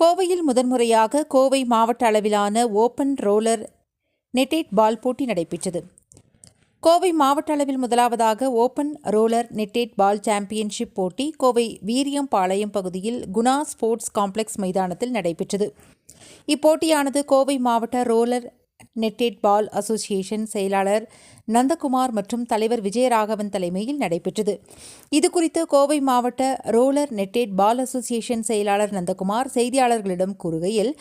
கோவையில் முதன்முறையாக கோவை மாவட்ட அளவிலான ஓபன் ரோலர் நெட்டேட் பால் போட்டி நடைபெற்றது. கோவை மாவட்ட அளவில் முதலாவதாக open roller netted ball championship போட்டி கோவை வீரியம் பாளையம் பகுதியில் குணா ஸ்போர்ட்ஸ் காம்ப்ளெக்ஸ் மைதானத்தில் நடைபெற்றது. இப்போட்டியானது கோவை மாவட்ட ரோலர் நெட்டேட் பால் அசோசியேஷன் செயலாளர் நந்தகுமார் மற்றும் தலைவர் விஜயராகவன் தலைமையில் நடைபெற்றது. இதுகுறித்து கோவை மாவட்ட ரோலர் நெட்டேட் பால் அசோசியேஷன் செயலாளர் நந்தகுமார் செய்தியாளர்களிடம் கூறுகையில்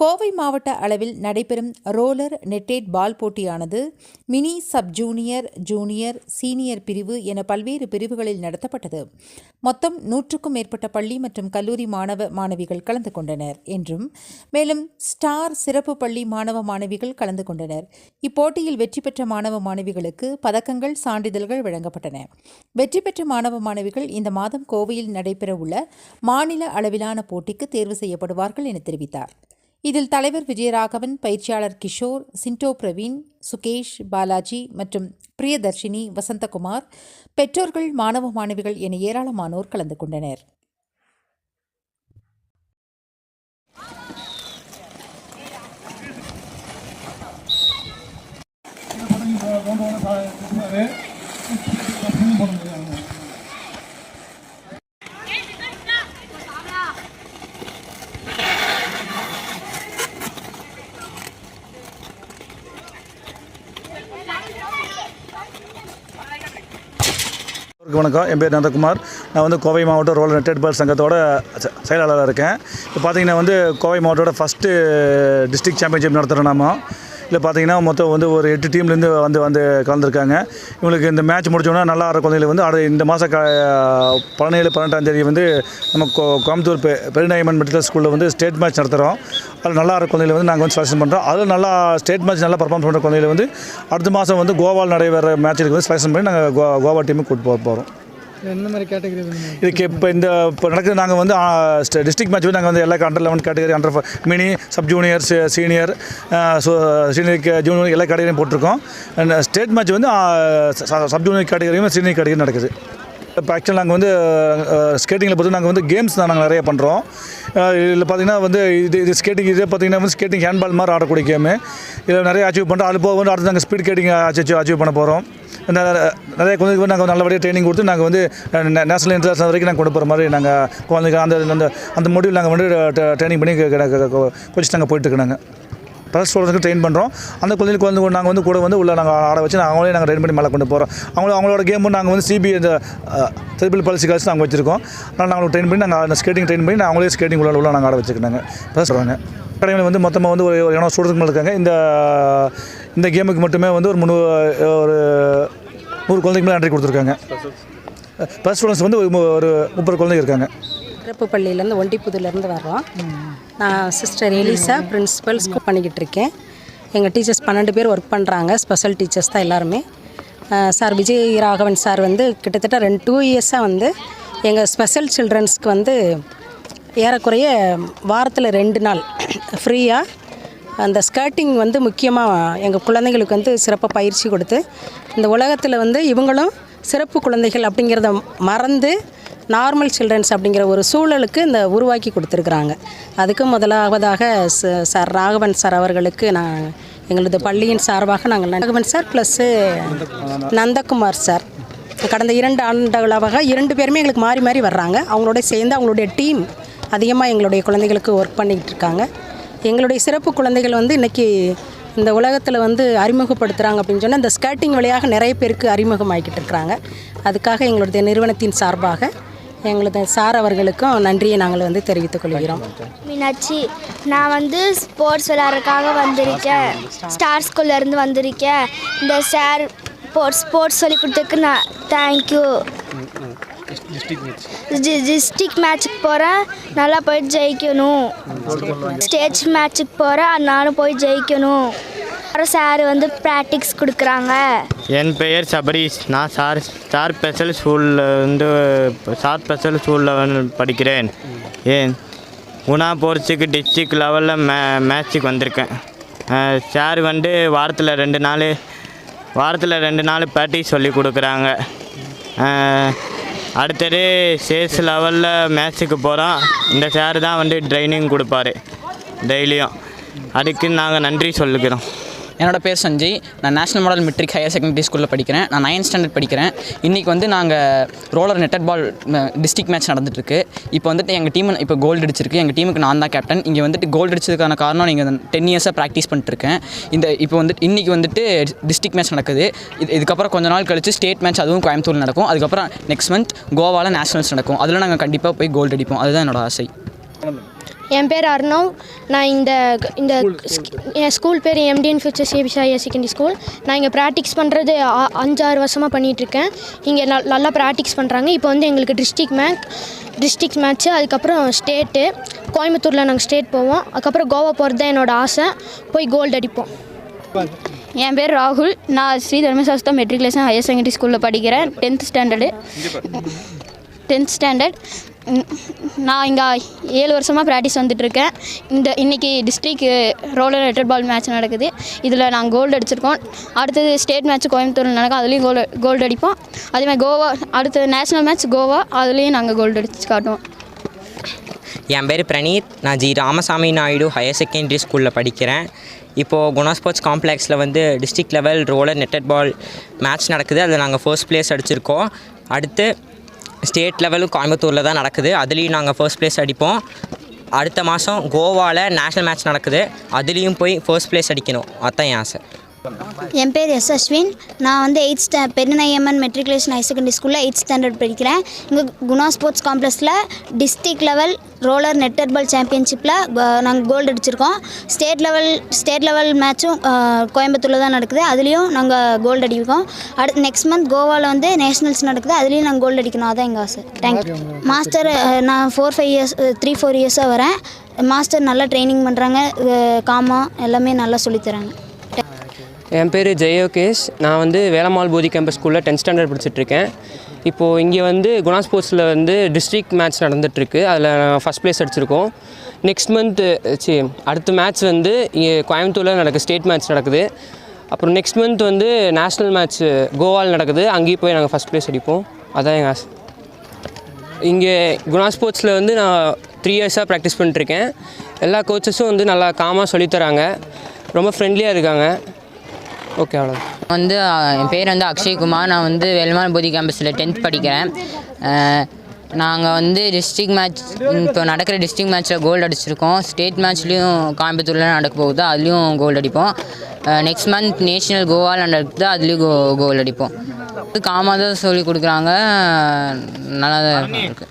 கோவை மாவட்ட அளவில் நடைபெறும் roller netted ball போட்டியானது mini sub junior junior senior பிரிவு என பல்வேறு பிரிவுகளில் நடத்தப்பட்டது. மொத்தம் நூற்றுக்கும் மேற்பட்ட பள்ளி மற்றும் கல்லூரி மாணவ மாணவிகள் கலந்து கொண்டனர் என்றும் மேலும் ஸ்டார் சிறப்பு பள்ளி மாணவ மாணவிகள் கலந்து கொண்டனர். இப்போட்டியில் வெற்றி பெற்ற மாணவ மாணவிகளுக்கு பதக்கங்கள் சான்றிதழ்கள் வழங்கப்பட்டன. வெற்றி பெற்ற மாணவ மாணவிகள் இந்த மாதம் கோவையில் நடைபெறவுள்ள மாநில அளவிலான போட்டிக்கு தேர்வு செய்யப்படுவார்கள் என தெரிவித்தார். இதில் தலைவர் விஜயராகவன் பயிற்சியாளர் கிஷோர் சிண்டோ பிரவீன் சுகேஷ் பாலாஜி மற்றும் பிரியதர்ஷினி வசந்தகுமார் பெற்றோர்கள் மாணவ மாணவிகள் என ஏராளமானோர் கலந்து கொண்டனர். வணக்கம். என் பேர் நந்தகுமார். நான் வந்து கோவை மாவட்ட ரோல் நெட்டட் பால் சங்கத்தோட செ- செயலாளராக இருக்கேன். இப்போ பார்த்தீங்கன்னா வந்து கோவை மாவட்டத்தோட ஃபஸ்ட்டு டிஸ்ட்ரிக்ட் சாம்பியன்ஷிப் நடத்துகிறோம் நாம இதில் பார்த்தீங்கன்னா மொத்தம் வந்து ஒரு எட்டு டீம்லேருந்து வந்து வந்து கலந்துருக்காங்க. இவங்களுக்கு இந்த மேட்ச் முடிச்சோன்னா நல்லா ஆடுற குழந்தைகள் வந்து அடுத்த இந்த மாதம் க பதினேழு பன்னெண்டாம் தேதி வந்து நம்ம கோ கோயம்புத்தூர் பெ பெருநாயமன் மெடிக்கல் ஸ்கூலில் வந்து ஸ்டேட் மேட்ச் நடத்துகிறோம் அதில் நல்லா ஆடுற குழந்தைகளை வந்து நாங்கள் வந்து செலெக்ஷன் பண்ணுறோம் அதில் நல்லா ஸ்டேட் மேட்ச் நல்லா பர்ஃபார்ம் பண்ணுற குழந்தைகளை வந்து அடுத்த மாதம் வந்து கோவாவில் நடைபெற மேட்ச்சுக்கு வந்து செலெக்ஷன் பண்ணி நாங்கள் கோ கோவா டீமுக்கு கூட்டு போகிறோம் என்ன மாதிரி கேட்டகரி இதுக்கு இப்போ இந்த இப்போ நடக்குது நாங்கள் வந்து டிஸ்ட்ரிக்ட் மேட்ச் வந்து நாங்கள் வந்து எல்லா under eleven category under mini sub junior senior so senior junior எல்லா கேட்டகரியும் போட்டிருக்கோம். ஸ்டேட் மேட்ச் uh, வந்து சப் ஜூனியர் கேட்டகரியும் சீனியர் கேட்டகரியும் நடக்குது. இப்போ ஆக்சுவலாக நாங்கள் வந்து ஸ்கேட்டிங்கில் பொறுத்து நாங்கள் வந்து கேம்ஸ் தான் நாங்கள் நிறைய பண்ணுறோம் இதில் பார்த்தீங்கன்னா வந்து இது இது ஸ்கேட்டிங் இதே பார்த்தீங்கன்னா வந்து ஸ்கேட்டிங் ஹேண்ட்பால் மாதிரி ஆடக்கூடிய கேமு இதில் நிறைய அச்சீவ் பண்ணுறோம் அது போக வந்து அடுத்து நாங்கள் ஸ்பீட் ஸ்கேட்டிங் அச்சீவ் அச்சீவ் பண்ண போகிறோம் நிறைய குழந்தைக்கு நாங்கள் நல்லபடியாக ட்ரைனிங் கொடுத்து நாங்கள் வந்து நேஷனல் இன்டர்நேஷனல் வரைக்கும் நாங்கள் கொண்டு போகிற மாதிரி நாங்கள் குழந்தைங்க அந்த அந்த அந்த முடிவில் நாங்கள் வந்து ட்ரைனிங் பண்ணி கோச் நாங்கள் போயிட்டுருக்குறாங்க ப்ளஸ் ஸ்டூடெண்ட்ஸ்க்கு ட்ரெயின் பண்ணுறோம் அந்த குழந்தைகளுக்கு வந்து நாங்கள் வந்து கூட வந்து உள்ள நாங்கள் ஆட வச்சு நாங்கள் அவங்களே நாங்கள் ட்ரெயின் பண்ணி மேலே கொண்டு போகிறோம் அவங்கள அவங்களோட கேமும் நாங்கள் வந்து சிபி இந்த ட்ரிபிள் பாலிசி காசு நாங்கள் வச்சுருக்கோம். அதனால் நாங்கள் ட்ரெயின் பண்ணி நாங்கள் அந்த ஸ்கேட்டிங் ட்ரெயின் பண்ணி அவங்களே ஸ்கேட்டிங் உள்ள உள்ள நாங்கள் ஆட வச்சுருக்காங்க ப்ளஸ் சொல்கிறாங்க வந்து மொத்தமாக வந்து ஒரு ஒரு இடம் ஸ்டூடெண்ட்ஸ் இருக்காங்க. இந்த இந்த கேமுக்கு மட்டுமே வந்து ஒரு முந்நூறு ஒரு நூறு குழந்தைக்கு மேலே என்ட்ரி கொடுத்துருக்காங்க. ப்ளஸ் ஸ்டூடெண்ட்ஸ் வந்து ஒரு மு- ஒரு முப்பது குழந்தைங்க இருக்காங்க. சிறப்பு பள்ளியிலேருந்து ஒண்டிப்புதுலேருந்து வர்றோம். நான் சிஸ்டர் எலிசா பிரின்ஸிபல் ஸ்கூல் பண்ணிக்கிட்டு இருக்கேன். எங்கள் டீச்சர்ஸ் பன்னெண்டு பேர் ஒர்க் பண்ணுறாங்க ஸ்பெஷல் டீச்சர்ஸ் தான் எல்லாருமே. சார் விஜய் ராகவன் சார் வந்து கிட்டத்தட்ட ரெண்டு டூ இயர்ஸாக வந்து எங்கள் ஸ்பெஷல் சில்ட்ரன்ஸ்க்கு வந்து ஏறக்குறைய வாரத்தில் ரெண்டு நாள் ஃப்ரீயாக அந்த ஸ்கர்ட்டிங் வந்து முக்கியமாக எங்கள் குழந்தைங்களுக்கு வந்து சிறப்பாக பயிற்சி கொடுத்து இந்த உலகத்தில் வந்து இவங்களும் சிறப்பு குழந்தைகள் அப்படிங்கிறத மறந்து நார்மல் சில்ட்ரன்ஸ் அப்படிங்கிற ஒரு சூழலுக்கு இந்த உருவாக்கி கொடுத்துருக்குறாங்க. அதுக்கு முதலாவதாக ச- சார் ராகவன் சார் அவர்களுக்கு நான் எங்களது பள்ளியின் சார்பாக நாங்கள் Raghavan sir plus Nandakumar sir. கடந்த இரண்டு ஆண்டுகளாக இரண்டு பேருமே எங்களுக்கு மாறி மாறி வர்றாங்க. அவங்களோட சேர்ந்து அவங்களுடைய டீம் அதிகமாக எங்களுடைய குழந்தைகளுக்கு ஒர்க் பண்ணிக்கிட்டு இருக்காங்க. எங்களுடைய சிறப்பு குழந்தைகள் வந்து இன்றைக்கி இந்த உலகத்தில் வந்து அறிமுகப்படுத்துகிறாங்க அப்படின்னு சொன்னால் இந்த ஸ்கேட்டிங் வழியாக நிறைய பேருக்கு அறிமுகமாகிக்கிட்டு இருக்கிறாங்க. அதுக்காக எங்களுடைய நிறுவனத்தின் சார்பாக எங்களது சார் அவர்களுக்கும் நன்றியை நாங்கள் வந்து தெரிவித்துக் கொள்கிறோம். மீனாட்சி நான் வந்து ஸ்போர்ட்ஸ் விளையாடுறதுக்காக வந்திருக்கேன். ஸ்டார் ஸ்கூல்ல இருந்து வந்திருக்கேன். இந்த சார் ஸ்போர்ட்ஸ் ஸ்போர்ட்ஸ் சொல்லி கொடுத்ததுக்கு நான் தேங்க்யூ டிஸ்ட்ரிக்ட் மேட்ச்சுக்கு போகிறேன் நல்லா போய் ஜெயிக்கணும். ஸ்டேட் மேட்ச்சுக்கு போகிறேன் நானும் போய் ஜெயிக்கணும். அப்புறம் சார் வந்து ப்ராக்டிக்ஸ் கொடுக்குறாங்க. என் பெயர் சபரீஷ். நான் சார் ஸ்டார் ஸ்பெஷல் ஸ்கூலில் வந்து ஸ்டார் ஸ்பெஷல் ஸ்கூலில் வந்து படிக்கிறேன். ஏன்? குணா போர்ட்ஸுக்கு டிஸ்ட்ரிக்ட் லெவலில் மே மேட்ச்சுக்கு வந்திருக்கேன். சார் வந்து வாரத்தில் ரெண்டு நாள் வாரத்தில் ரெண்டு நாள் ப்ராக்டிஸ் சொல்லி கொடுக்குறாங்க. அடுத்தது சேஸ் லெவலில் மேட்ச்சுக்கு போகிறோம் இந்த சார் தான் வந்து ட்ரைனிங் கொடுப்பாரு. டெய்லியும். அதுக்கு நாங்கள் நன்றி சொல்லுகிறோம். என்னோடய பேர் சஞ்சய். நான் national model matric higher secondary ஸ்கூலில் படிக்கிறேன். நான் நைன்த் ஸ்டாண்டர்ட் படிக்கிறேன். இன்றைக்கி வந்து நாங்கள் roller netted ball district match நடந்துட்டுருக்கு. இப்போ வந்துட்டு எங்கள் டீம் இப்போ கோல்டு அடிச்சிருக்கு. எங்கள் டீமுக்கு நான் தான் கேப்டன் இங்கே வந்துட்டு கோல்டு அடிச்சதுக்கான காரணம் நீங்கள் டென் இயர்ஸாக ப்ராக்டிஸ் பண்ணிட்டுருக்கேன். இந்த இப்போ வந்துட்டு இன்றைக்கி வந்துட்டு டிஸ்ட்ரிக் மேட்ச் நடக்குது. இது இதுக்கப்புறம் கொஞ்ச நாள் கழித்து ஸ்டேட் மேட்ச் அதுவும் கோயம்புத்தூர் நடக்கும். அதுக்கப்புறம் நெக்ஸ்ட் மந்த் கோவாவில் நேஷனல்ஸ் நடக்கும். அதில் நாங்கள் கண்டிப்பாக போய் கோல்டு அடிப்போம். அதுதான் என்னோட ஆசை. என் பேர் அர்ணவ். நான் இந்த இந்த என் ஸ்கூல் பேர் MTN future CBC higher secondary school நான் இங்கே ப்ராக்டிஸ் பண்ணுறது அஞ்சாறு வருஷமாக பண்ணிகிட்ருக்கேன் இங்கே நல் நல்லா ப்ராக்டிஸ் பண்ணுறாங்க இப்போ வந்து எங்களுக்கு டிஸ்ட்ரிக்ட் மேட்ச் டிஸ்ட்ரிக்ட் மேட்ச்சு அதுக்கப்புறம் ஸ்டேட்டு கோயம்புத்தூரில் நாங்கள் ஸ்டேட் போவோம். அதுக்கப்புறம் கோவா போகிறது தான் என்னோடய ஆசை. போய் கோல்டு அடிப்போம். என் பேர் ராகுல். நான் Sri Dharmasastha matriculation higher secondary ஸ்கூலில் படிக்கிறேன். டென்த் ஸ்டாண்டர்டு டென்த் ஸ்டாண்டர்ட் நான் இங்கே ஏழு வருஷமாக ப்ராக்டிஸ் வந்துட்டுருக்கேன். இந்த இன்றைக்கி district roller netted ball match நடக்குது. இதில் நாங்கள் கோல்டு அடிச்சிருக்கோம். அடுத்தது ஸ்டேட் மேட்ச் கோயம்புத்தூரில் நடக்கும். அதுலேயும் கோல் கோல்டு அடிப்போம். அதேமாதிரி கோவா அடுத்த நேஷ்னல் மேட்ச் கோவா அதுலேயும் நாங்கள் கோல்டு அடிச்சு காட்டுவோம். என் பேர் பிரணீத் நான் G Ramasamy Naidu higher secondary ஸ்கூலில் படிக்கிறேன். இப்போது குணா ஸ்போர்ட்ஸ் காம்ப்ளெக்ஸில் வந்து district level roller netted ball match நடக்குது. அதில் நாங்கள் ஃபர்ஸ்ட் ப்ளேஸ் அடிச்சிருக்கோம். அடுத்து ஸ்டேட் லெவலும் கோயம்புத்தூரில் தான் நடக்குது. அதுலேயும் நாங்கள் ஃபர்ஸ்ட் ப்ளேஸ் அடிப்போம். அடுத்த மாதம் கோவாவில் நேஷ்னல் மேட்ச் நடக்குது. அதுலேயும் போய் ஃபர்ஸ்ட் ப்ளேஸ் அடிக்கணும். அதான் என் ஆசை. என் பேர் எஸ் அஸ்வின். நான் வந்து எயிட் ஸ்டா பெருநையம்மன் மெட்ரிகுலேஷன் ஹையர் செகண்டரி ஸ்கூலில் எயிட் ஸ்டாண்டர்ட் படிக்கிறேன். இங்கே Guna sports காம்ப்ளெக்ஸில் district level roller netted ball சாம்பியன்ஷிப்பில் நாங்கள் கோல்டு அடிச்சிருக்கோம். ஸ்டேட் லெவல் ஸ்டேட் லெவல் மேட்ச்சும் கோயம்புத்தூரில் தான் நடக்குது. அதுலேயும் நாங்கள் கோல்டு அடிப்போம் அடுத்து நெக்ஸ்ட் மந்த் கோவாவில் வந்து நேஷனல்ஸ் நடக்குது. அதுலேயும் நாங்கள் கோல்டு அடிக்கணும். அதான் எங்கள் ஆசை. தேங்க்யூ மாஸ்டர் நான் four five years three four இயர்ஸாக வரேன். மாஸ்டர் நல்லா ட்ரைனிங் பண்ணுறாங்க காமா எல்லாமே நல்லா சொல்லித்தராங்க என் பேர் ஜெயோகேஷ். நான் வந்து வேலம்மாள் போதி கேம்பஸ் ஸ்கூலில் டென்த் ஸ்டாண்டர்ட் படிச்சுட்ருக்கேன். இப்போது இங்கே வந்து குணா ஸ்போர்ட்ஸில் வந்து டிஸ்ட்ரிக்ட் மேட்ச் நடந்துகிட்ருக்கு அதில் ஃபஸ்ட் ப்ளேஸ் அடிச்சிருக்கோம். நெக்ஸ்ட் மந்த்து சி அடுத்த மேட்ச் வந்து இங்கே கோயம்புத்தூரில் நடக்குது. ஸ்டேட் மேட்ச் நடக்குது. அப்புறம் நெக்ஸ்ட் மந்த் வந்து நேஷ்னல் மேட்ச் கோவாவில் நடக்குது. அங்கேயும் போய் நாங்கள் ஃபஸ்ட் ப்ளேஸ் அடிப்போம். அதான் எங்கள் ஆசை. இங்கே குணா ஸ்போர்ட்ஸில் வந்து நான் த்ரீ இயர்ஸாக ப்ராக்டிஸ் பண்ணிட்டுருக்கேன் எல்லா கோச்சஸும் வந்து நல்லா காமாக சொல்லித்தராங்க ரொம்ப ஃப்ரெண்ட்லியாக இருக்காங்க. ஓகே அவ்வளோ வந்து என் பேர் வந்து அக்ஷய்குமார் நான் வந்து வெல்மான் போதி கேம்பஸில் டென்த் படிக்கிறேன். நாங்கள் வந்து டிஸ்ட்ரிக்ட் மேட்ச் இப்போ நடக்கிற டிஸ்ட்ரிக்ட் மேட்ச்சில் கோல்டு அடிச்சிருக்கோம். ஸ்டேட் மேட்ச்லேயும் கோயம்புத்தூரில் நடக்க போகுது. அதுலேயும் கோல்டு அடிப்போம். நெக்ஸ்ட் மந்த் நேஷ்னல் கோவாவில் நடக்குது. அதுலேயும் கோ கோல் அடிப்போம். காமாக தான் சொல்லி கொடுக்குறாங்க. நல்லா தான் இருக்குது